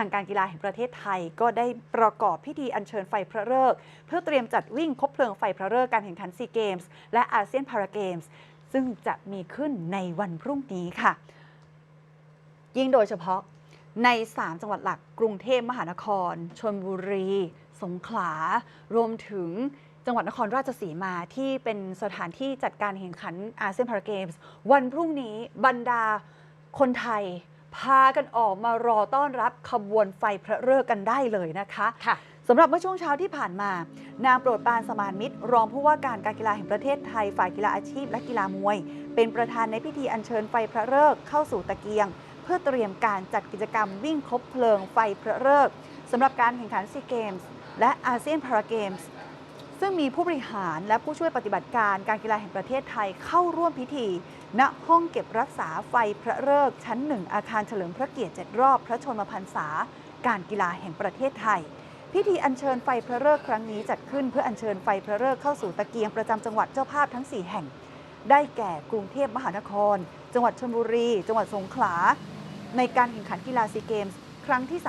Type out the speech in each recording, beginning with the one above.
างการกีฬาแห่งประเทศไทยก็ได้ประกอบพิธีอัญเชิญไฟพระฤกษ์เพื่อเตรียมจัดวิ่งคบเพลิงไฟพระฤกษ์การแข่งขันซีเกมส์และอาเซียนพาราเกมส์ซึ่งจะมีขึ้นในวันพรุ่งนี้ค่ะ ยิ่งโดยเฉพาะใน 3 จังหวัดหลักกรุงเทพมหานครชลบุรี สงขลา รวมถึงจังหวัดนครราชสีมาที่เป็นสถานที่จัดการแข่งขันอาเซียนพาราเกมส์วันพรุ่งนี้บรรดาคนไทย พากันออกมารอต้อนรับขบวนไฟพระฤกษ์กันได้เลยนะคะค่ะสำหรับเมื่อช่วงเช้าที่ผ่านมา นางโปรดปรานสมานมิตร รองผู้ว่าการการกีฬาแห่งประเทศไทยฝ่ายกีฬาอาชีพและกีฬามวย เป็นประธานในพิธีอัญเชิญไฟพระฤกษ์เข้าสู่ตะเกียง เพื่อเตรียมการจัดกิจกรรมวิ่งคบเพลิงไฟพระฤกษ์สำหรับการแข่งขันซีเกมส์และอาเซียนพาราเกมส์ ซึ่งมีผู้บริหารและผู้ช่วยปฏิบัติการการกีฬาแห่งประเทศไทยเข้าร่วมพิธี ณห้องเก็บรักษาไฟพระฤกษ์ชั้นหนึ่งอาคารเฉลิมพระเกียรติ7รอบพระชนมพรรษา การกีฬาแห่งประเทศไทย พิธีอัญเชิญไฟพระฤกษ์ครั้งนี้จัดขึ้นเพื่ออัญเชิญไฟพระฤกษ์เข้าสู่ตะเกียงประจำจังหวัดเจ้าภาพทั้ง 4 แห่ง ได้แก่กรุงเทพมหานคร จังหวัดชลบุรี จังหวัดสงขลา ในการแข่งขันกีฬาซีเกมส์ครั้งที่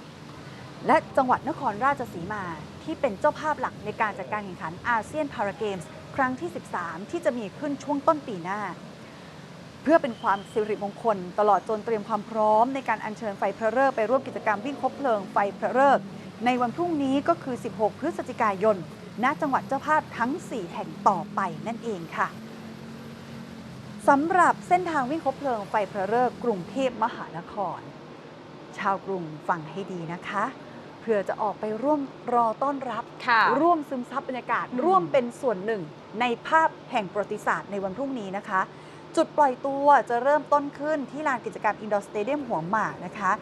33 และจังหวัดนครราชสีมา ที่เป็นเจ้าภาพหลักในการจัดการแข่งขันอาเซียนพาราเกมส์ครั้งที่ 13 ที่จะมีขึ้นช่วงต้นปีหน้า เพื่อเป็นความสิริมงคล ตลอดจนเตรียมความพร้อมในการอัญเชิญไฟพระฤกษ์ไปร่วมกิจกรรมวิ่งคบเพลิงไฟพระฤกษ์ในวันพรุ่งนี้ก็คือ 16 พฤศจิกายน ณ จังหวัดเจ้าภาพทั้ง 4 แห่งต่อไปนั่นเองค่ะสำหรับเส้นทางวิ่งคบเพลิงไฟพระฤกษ์กรุงเทพมหานคร ชาวกรุงฟังให้ดีนะคะ เพื่อจะออกไปร่วมรอต้อนรับ ค่ะร่วมซึมซับบรรยากาศ อืม ร่วมเป็นส่วนหนึ่ง ในภาพแห่งประวัติศาสตร์ในวันพรุ่งนี้นะคะ จุดปล่อยตัวจะเริ่มต้นขึ้นที่ลานกิจกรรมอินดอร์สเตเดียมหัวหมากนะคะ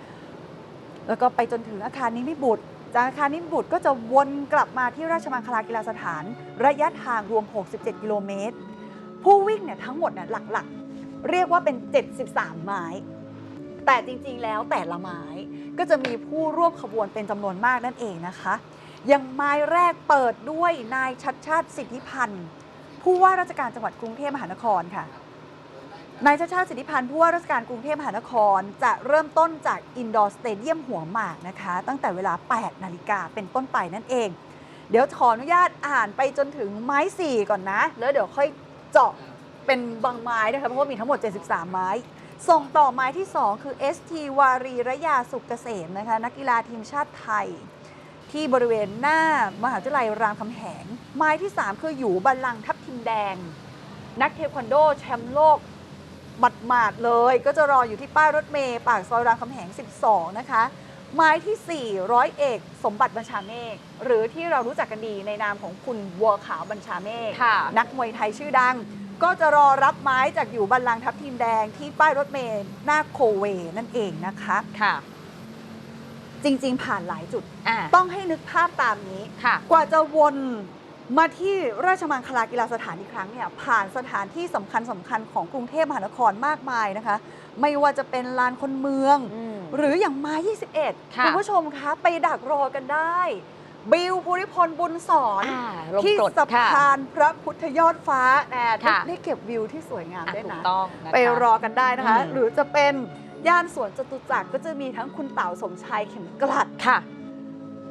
แล้วก็ไปจนถึงอาคารนิมิบุตร จากอาคารนิมิบุตรก็จะวนกลับมาที่ราชมังคลากีฬาสถาน ระยะทางรวม 67 กิโลเมตร ผู้วิ่งเนี่ยทั้งหมดเนี่ยหลักๆ เรียกว่าเป็น 73 ไม้ แต่จริงๆ แล้วแต่ละไม้ ก็จะมีผู้ร่วมขบวนเป็นจำนวนมากนั่นเองนะคะอย่างไม้แรกเปิดด้วยนายชัดชาติสิทธิพันธ์ผู้ว่าราชการจังหวัดกรุงเทพมหานครค่ะนายชาติชาติสิทธิพันธ์ผู้ว่าราชการกรุงเทพมหานคร จะเริ่มต้นจากอินดอร์สเตเดียมหัวหมากนะคะ ตั้งแต่เวลา 8 นาฬิกาเป็นต้นไปนั่นเอง เดี๋ยวขออนุญาตอ่านไปจนถึงไม้ 4 ก่อนนะ แล้วเดี๋ยวค่อยเจาะเป็นบางไม้นะคะเพราะว่ามีทั้งหมด 73 ไม้ ส่งต่อไม้ที่ 2 คือ ST วารีระยาสุกเกษมนะคะนักกีฬาทีมชาติไทย ที่บริเวณหน้ามหาวิทยาลัยรามคำแหง ไม้ที่ 3 คืออยู่บัลลังก์ทับทิมแดง นักเทควันโดแชมป์โลกหมัดหมาดๆเลย ก็จะรออยู่ที่ป้ายรถเมย์ปากซอยรามคำแหง 12 นะคะ ไม้ที่ 4 ร้อยเอก สมบัติบัญชาเมฆหรือที่เรารู้จักกันดีในนามของคุณบัวขาวบัญชาเมฆค่ะนักมวยไทยชื่อดัง ก็จะรอรับไม้จากอยู่บัลลังก์ทับทีมแดงที่ป้ายรถเมล์หน้าโคเวนั่นเองนะคะ ค่ะ จริง ๆ ผ่านหลายจุด อ่า ต้องให้นึกภาพตามนี้ ค่ะ กว่าจะวนมาที่ราชมังคลากีฬาสถานอีกครั้งเนี่ยผ่านสถานที่สำคัญสำคัญของกรุงเทพมหานครมากมายนะคะ ไม่ว่าจะเป็นลานคนเมือง อืม หรืออย่างไม้21 ค่ะณผู้ชมคะ ไปดักรอกันได้ บิลภูริพลบุญสอนอ่าลมที่กรดสะค่ะพานพระพุทธยอดฟ้าแนะค่ะ ได้เก็บวิวที่สวยงามอะด้วยถูกนะ ต้องนะคะ ไปรอกันได้นะคะ อืม หรือจะเป็นย่านสวนจตุจักรก็จะมีทั้งคุณเต๋าสมชายเข็มกลัด ค่ะ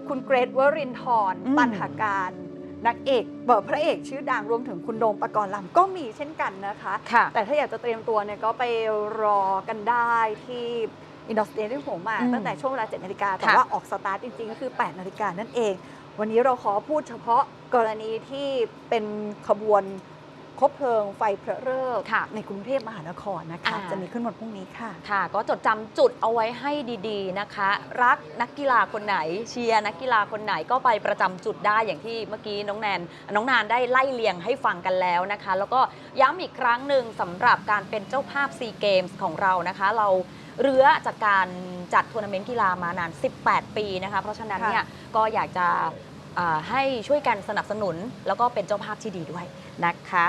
คุณเกรทวรินทร์อืม ปันหาการนักเอกเบิร์พระเอกชื่อดังรวมถึงคุณโดมปกรณ์ลำก็มีเช่นกันนะคะ ค่ะ แต่ถ้าอยากจะเตรียมตัวเนี่ยก็ไปรอกันได้ที่ อินดอร์สเตเดียมหัวหมากอืมตั้งแต่ช่วงเวลา7นาฬิกาแต่ค่ะว่าออกสตาร์ทจริงๆ ก็คือ 8 นาฬิกานั่นเอง วันนี้เราขอพูดเฉพาะกรณีที่เป็นขบวนคบเพลิงไฟพระฤกษ์ค่ะในกรุงเทพมหานครนะคะอ่าจะมีขึ้นวันพรุ่งนี้ค่ะ ค่ะ ก็จดจำจุดเอาไว้ให้ดีๆนะคะ รักนักกีฬาคนไหน เชียร์นักกีฬาคนไหนก็ไปประจำจุดได้อย่างที่เมื่อกี้น้องแนนน้องนานได้ไล่เลียงให้ฟังกันแล้วนะคะ แล้วก็ย้ำอีกครั้งหนึ่งสำหรับการเป็นเจ้าภาพซีเกมส์ของเรานะคะ เรา เรือจากการจัดทัวร์นาเมนต์กีฬามานาน 18 ปีนะคะเพราะฉะนั้นเนี่ยก็อยากจะอ่าให้ช่วยกันสนับสนุน แล้วก็เป็นเจ้าภาพที่ดีด้วยนะคะ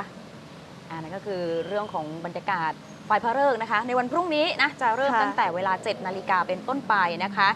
อันนั้นก็คือเรื่องของบรรยากาศไฟพระฤกษ์นะคะ ในวันพรุ่งนี้นะจะเริ่มค่ะตั้งแต่เวลา 7 นาฬิกาเป็นต้นไปนะคะ